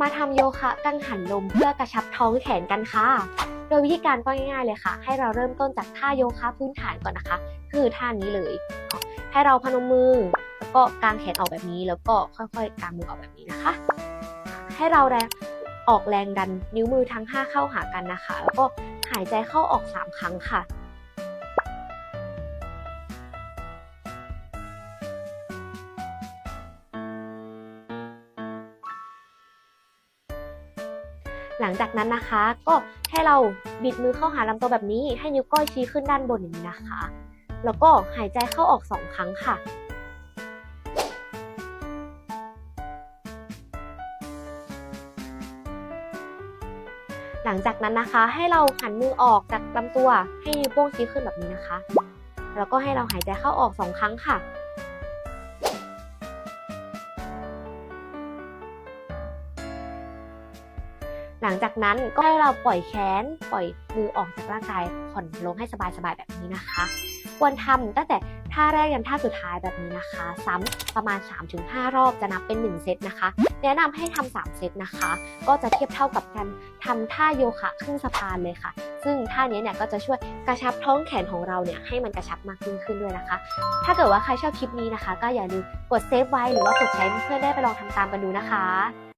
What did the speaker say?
มาทำโยคะกังหันลมเพื่อกระชับท้องแขนกันค่ะ โดยวิธีการก็ง่ายๆเลยค่ะ ให้เราเริ่มต้นจากท่าโยคะพื้นฐานก่อนนะคะ คือท่านี้เลย ให้เราพนมมือ แล้วก็กางแขนออกแบบนี้ แล้วก็ค่อยๆกางมือออกแบบนี้นะคะ ให้เราแรงออกแรงดันนิ้วมือทั้ง 5 เข้าหากันนะคะ แล้วก็หายใจเข้าออก 3 ครั้งค่ะ หลังจากนั้นนะคะ ก็ให้เราบิดมือเข้าหาลำตัวแบบนี้ ให้นิ้วก้อยชี้ขึ้นด้านบนอย่างนี้นะคะ แล้วก็หายใจเข้าออก2ครั้งค่ะหลังจากนั้นนะคะให้เราหันมือออกจากลำตัวให้นิ้วโป้งชี้ขึ้นแบบนี้นะคะ แล้วก็ให้เราหายใจเข้าออก2ครั้งค่ะ หลังจากนั้นก็ให้เราปล่อยแขน ปล่อยมือออกจากร่างกายผ่อนลงให้สบายๆแบบนี้นะคะ ควรทำตั้งแต่ท่าแรกยันท่าสุดท้ายแบบนี้นะคะ ซ้ำประมาณ 3-5 รอบจะนับเป็น 1 เซตนะคะ แนะนำให้ทำ3เซตนะคะ ก็จะเทียบเท่ากับการทำท่าโยคะขึ้นสะพานเลยค่ะ ซึ่งท่านี้เนี่ยก็จะช่วยกระชับท้องแขนของเราเนี่ยให้มันกระชับมากยิ่งขึ้นด้วยนะคะ ถ้าเกิดว่าใครชอบคลิปนี้นะคะ ก็อย่าลืมกดเซฟไว้หรือว่ากดใช้เพื่อได้ไปลองทำตามกันดูนะคะ